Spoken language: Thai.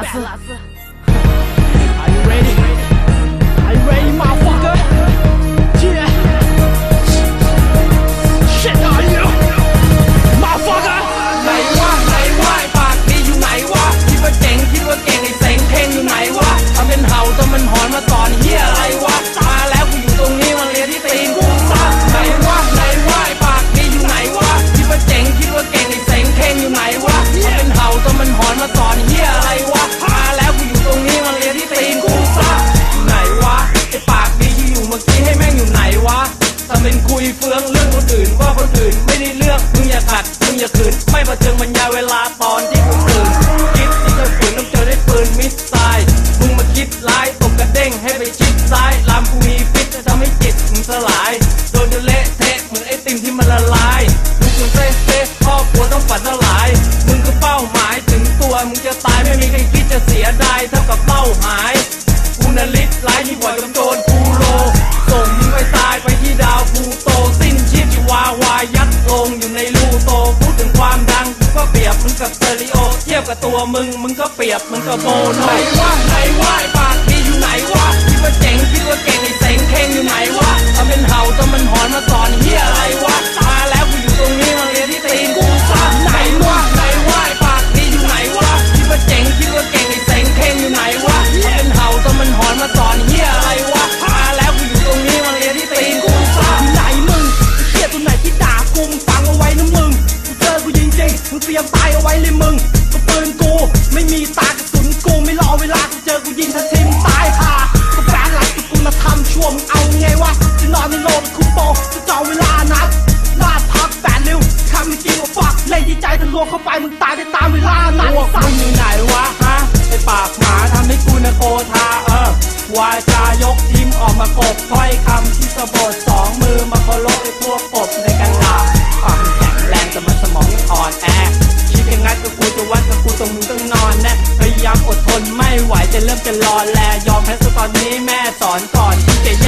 老子。 กับเป้าหายกูน่ะลิดร้ายยิ่งกว่ากับโจรกูโล ส่งมึงไปตายไปที่ดาวพูโต สิ้นชีพชีวาวายัดลงอยู่ในรูโตพูดถึงความดังกูก็เปรียบมึงกับสเตอริโอ เทียบกับตัวมึงมึงก็เปรียบมึงกับโมโนไหนวะไหนวะไอ้ปาก มึงเตรียมตายเอาไว้เลยมึงก็ปืนกู ไม่มีตากระสุนกูไม่รอเวลากูเจอกูยิงทันทีมตายค่ะก็แปลงหลักกูมาทำชั่วมึงเอาไงวะจะนอนในโรงคุปโปจะจองเวลานัดลาดพักแปดเร็วทำไม่จริงว่าฟักเล่นที่ใจทะลวงเข้าไปมึงตายได้ตามเวลานัดพวกสัมึงอยู่ไหนวะฮะไอปากหมาทำให้กูนะโกธาเออวาจายกทิมออกมากบถ้อยคำที่สะบดสองมือมาเคารพไอพวกกบใน จะเริ่มจะรอแลยอมแพ้ซะตอนนี้แม่สอนก่อนที่จะแย่